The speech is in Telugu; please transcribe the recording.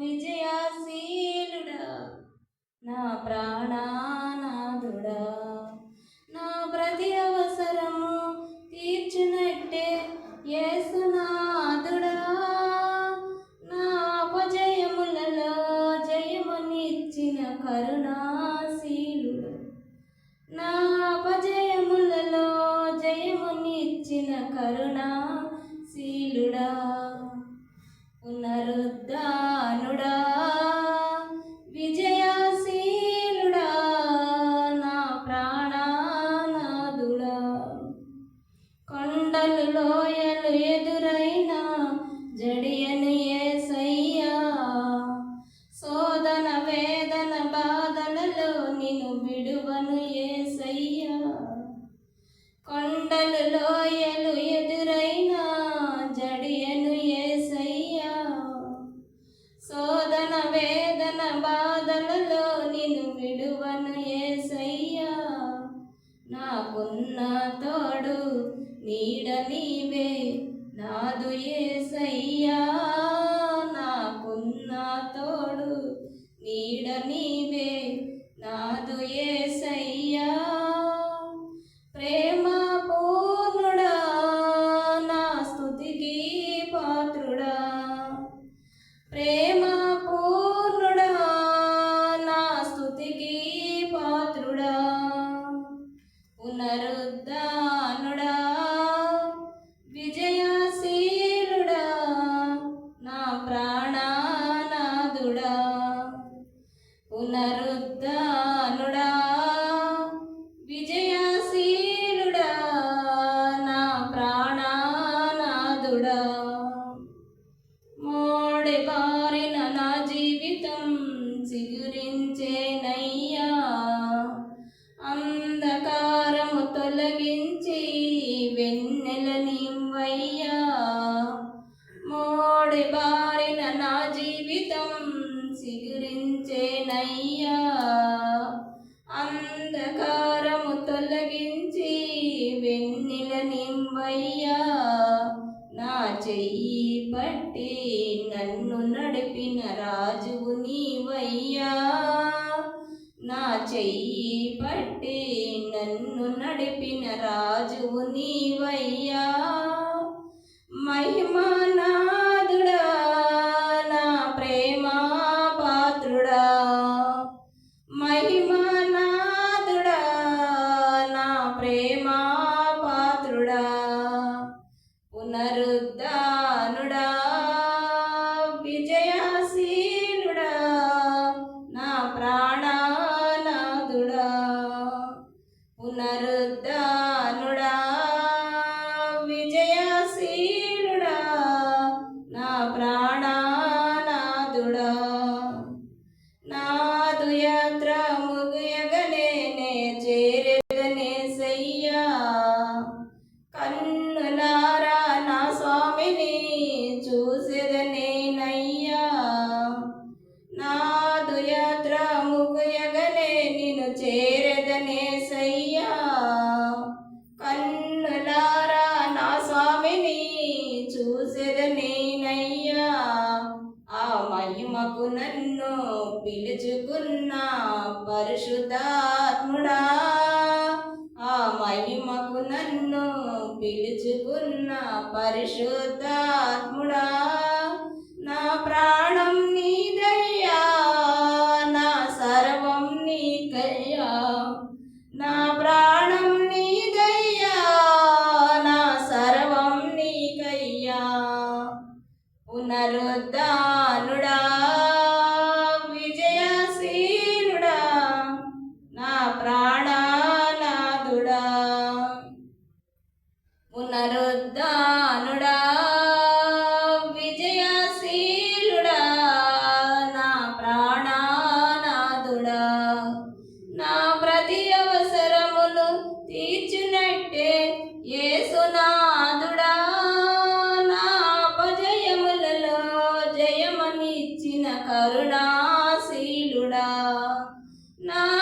విజయశీలుడా నా ప్రాణానాథుడా నా ప్రతి అవసరము తీర్చినట్టే యేసునాథుడా. నా అపజయములలో జయమునిచ్చిన కరుణాశీలుడు. నా అపజయములలో జయమునిచ్చిన కరుణాశీలుడా. పునరుద్ధానుడా విజయశీలుడా నా ప్రాణానాదుడా కొండలు లోయలు ఎదురైన జడియను ఏసయ్యా శోధన వేదన బాధలలో నిన్ను విడువను ఏసయ్యా. కొండలు నా తోడు నీడ నీవే నాదు ఏసయ్యా నాకున్న తోడు నీడ నీవే నాదు ఏసయ్యా ప్రేమ పూర్ణుడా నా స్తుతికి పాత్రుడా. ప్రేమ పునరుద్ధానుడా విజయశీలుడా నా ప్రాణానాథుడా పునరుద్ధానుడా. చిగురించేనయ్యా అంధకారము తొలగించి వెన్నెల నింబయ్యా నా చెయ్యి పట్టి నన్ను నడిపిన రాజువు నీవయ్యా. నా చెయ్యి పట్టి నన్ను నడిపిన రాజువు నీవయ్యా. మహిమాన పరిశుద్ధాత్ముడా. ఆ మహిమకు నన్ను పిలుచుకున్న పరిశుద్ధాత్ముడా. No.